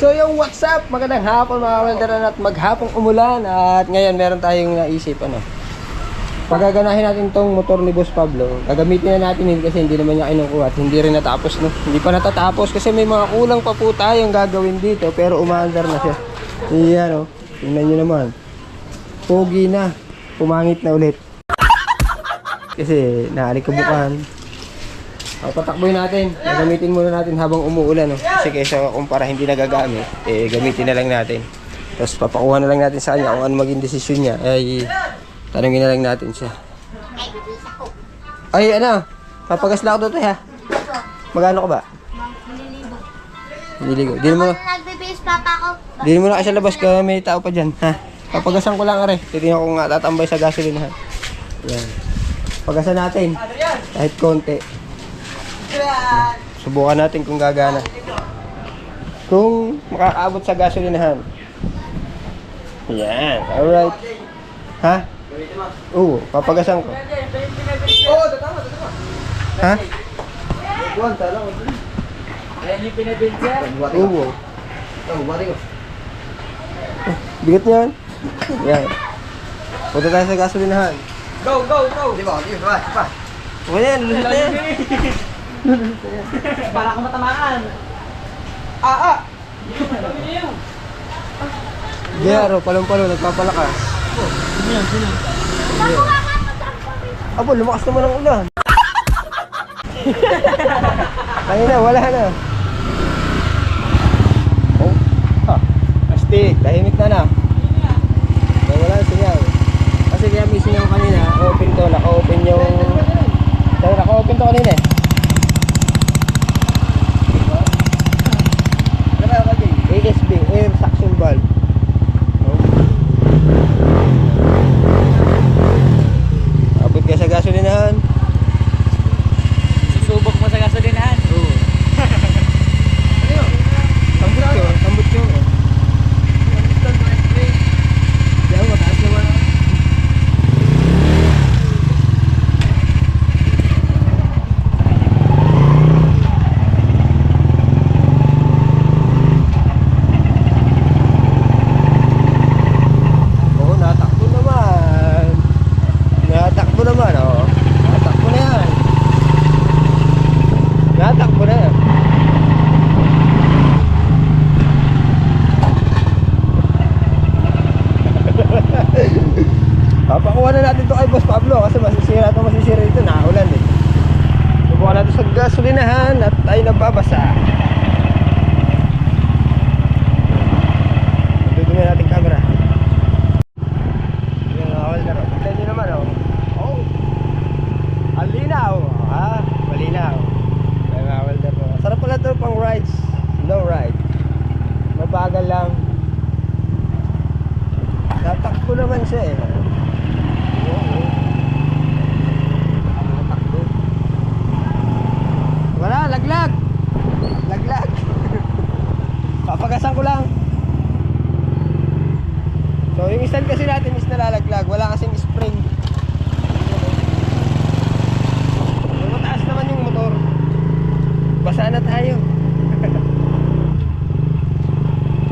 So yung what's up? Magandang hapon mga welderan at maghapong umulan at ngayon meron tayong naisip ano. Pagaganahin natin tong motor ni Boss Pablo. Gagamitin na natin yun kasi hindi naman niya kinukuha at hindi rin natapos no. Hindi pa natatapos kasi may mga kulang pa po tayong gagawin dito pero umaandar na siya. Iyan oh. Tingnan niyo naman. Pogi na. Pumangit na ulit. Kasi naalikabukan. O, patakboy natin. Gagamitin muna natin habang umuulan. No? Kasi kaysa kung para hindi nagagamit, eh, gamitin na lang natin. Tapos papakuha na lang natin sa kanya kung ano maging desisyon niya. Ay, tanongin na lang natin siya. Ay, ano? Papagas na ako dito, ha? Magano ka ba? Nililigo. Di mo, Nagbibis papa ko. di mo na kasi labas ka may tao pa dyan, ha? Papagasan ko lang, are. Titingnan ko nga tatambay sa gasolina, ha? Yan. Pagasan natin. Kahit konti. Subukan natin kung gagana. Kung makakaabot sa gasolinahan. Yan. Alright. Ha? Oo, papagasan ko. Oo, tatama, tatama. Ha? Buwan, tala ko. Ayan yung. Oo. Oh, bari ko. Bigat niyan. Yan. Punta tayo sa gasolinahan. Go, go, go. Di ba? Di ba? Pa. Okay yan, lulusot na yan. Para ka matamaan. Ah, ah. Gero, palong-palo, nagpapalakas. Abo, lumakas naman ang ulan. Kanina, wala na. Oh, ha. Astig, tahimik na na. Nawala ang sinyaw. Kasi kaya may sinyaw kanina, open to, naka-open yung... Naka-open to kanina eh. Valve. Oh. Abot ka sa gasolinahan. Susubok mo sa gasolinahan. Oo. Tambot yun, tambot yun. Diyan, mataas naman. Oo, natakbo naman. Natakbo naman, oo. Natakbo na yan. Natakbo na yan. Papakuha na natin to kay Boss Pablo kasi masisira ito masisira ito naulan eh. Subukan natin sa gasolinahan at tayo nagbabasa. Dudumi natin camera. Yung awal na rin. Tignan nyo naman oh. Oh. Ang linaw. Ha? Malinaw. Yung awal na rin. Sarap pala ito pang rides. Slow ride. Mabagal lang. Tatakbo naman siya eh. Oo. Tatakbo. Wala, laglag. Laglag. Papagasan ko lang. So yung stand kasi natin is nalalaglag. Wala kasing spring. Yung mataas naman yung motor. Basa na tayo.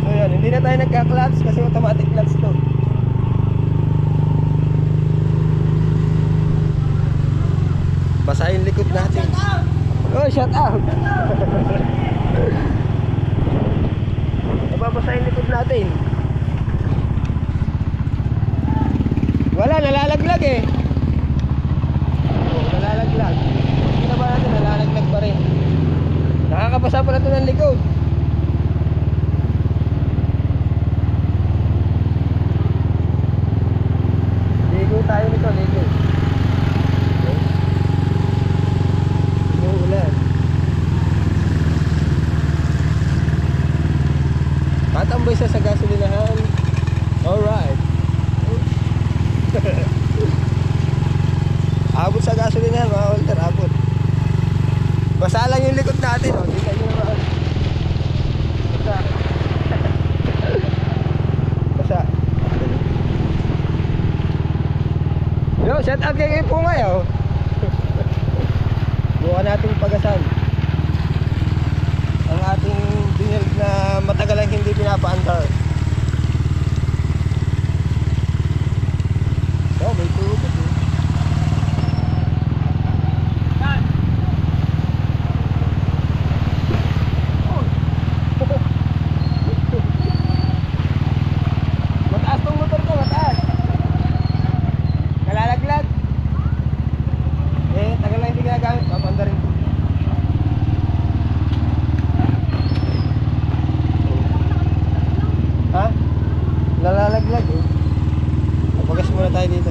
so yun, hindi na tayo nagka-clutch kasi automatic clutch to. Basa yung likod natin. Oh, shut up! Nababasa yung likod natin. Wala, nalalaglag eh. Oo, nalalaglag. Hindi na ba natin, nalalaglag pa rin. Nakakabasa pala ito ng likod. Ligo tayo nito, ligo. Umuulan. Tatambay siya sa gasolinahan. Alright. Abot sa gasolinahan mga Walter, abot. Basa lang yung likod natin, oh. Tingnan nyo naman. Basa. Basa. Yo, shout out kay po ngayon. Buka nating pagasan. Ang ating dinil na matagal ang hindi tayo dito.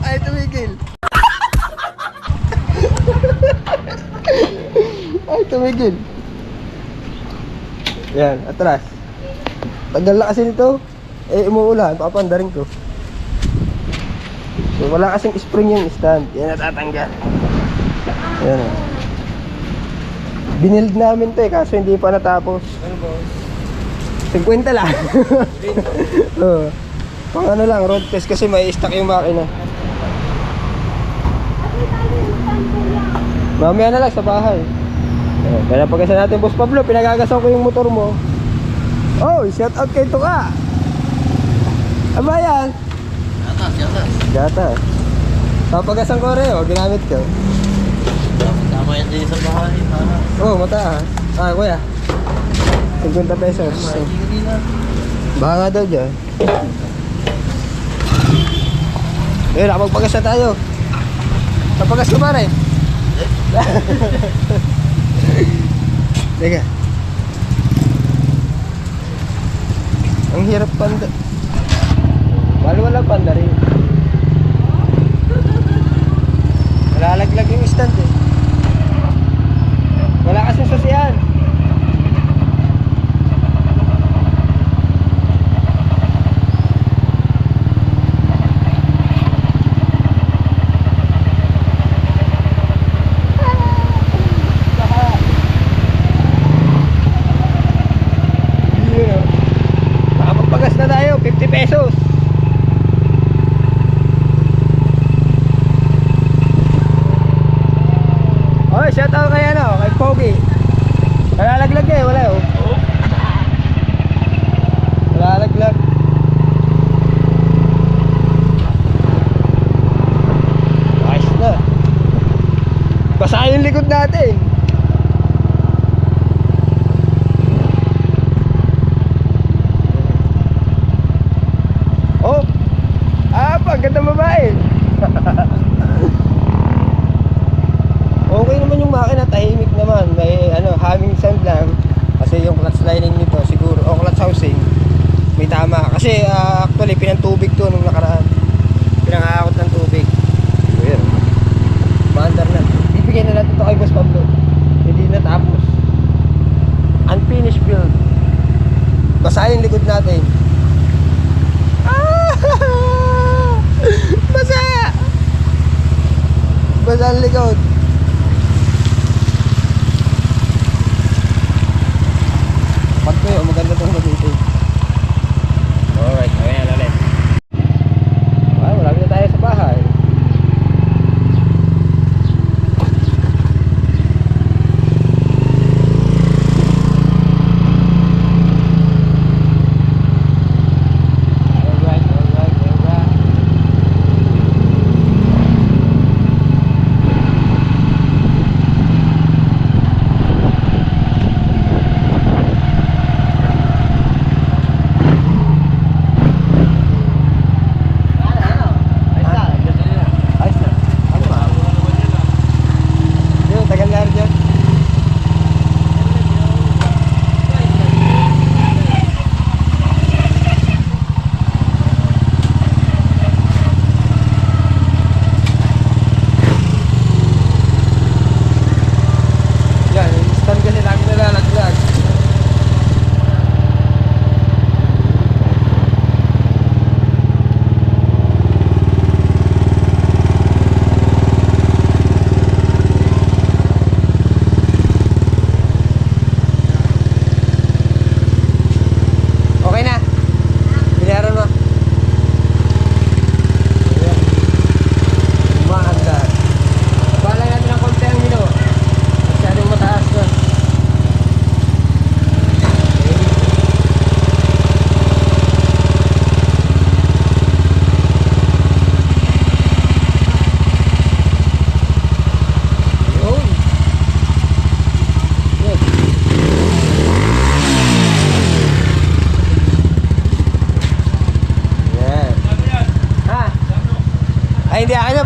Ay, tumigil. Tumigil. Yan, atras. Tagal na kasi nito. Eh, umuulan. Papanda rin ko. So, wala kasing spring yung stand. Yan natatanggal. Yan. Binild namin to eh, kaso hindi pa natapos. Ano boss? 50 lang. Oo. Pang ano lang, road test kasi may stock yung makina. Mamaya na lang sa bahay. Ayan, Kaya pagkasa natin, Boss Pablo, pinagagasan ko yung motor mo. Oh, shout out kay Tuka. Ano ba yan? Yatas, yatas. Gata. Papagasan ko rin, oh, ginamit ko. Tama yan din sa bahay. Para. Oh, mataas. Ah, kuya. 50 pesos. Na. Baka daw dyan. Eh, nakapagpagas na tayo. Napagas ka ba rin? Teka. Ang hirap panda. Mahal wala panda rin. Nalalaglag yung stand eh. Wala kasing susian. Yeah. Makapagpagas na tayo, 50 pesos. Oh, shout out kay ano, kay Pogi. Nalalaglag eh, wala oh. Nalalaglag. Ayos na. Basa yung likod natin.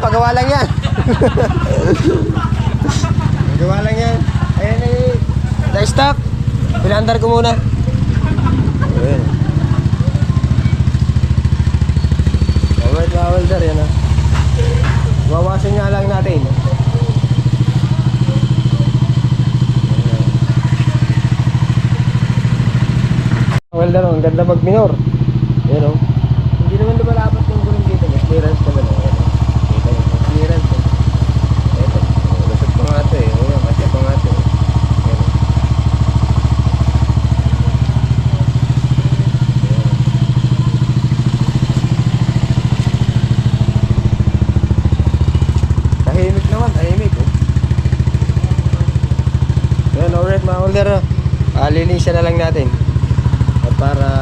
Pagawa lang yan. Pagawa lang yan. Ayan eh. Na-stock. Pinandar ko muna. Ayan. Alright mga welder, yan ah. Wawasan nga lang natin. Welder, oh, ang ganda mag minor. Ayan o. Hindi naman lumalapat yung gulong dito. May clearance naman. oh. Ayan, oh. Kita mo, may clearance. oh. Ito. oh, Lusot pa nga ito eh. Ayan, kasi pa nga ito. eh. Ayan, oh. Tahimik naman, tahimik. Oh. Yan, alright mga holder. Ah, linisan na lang natin. At para.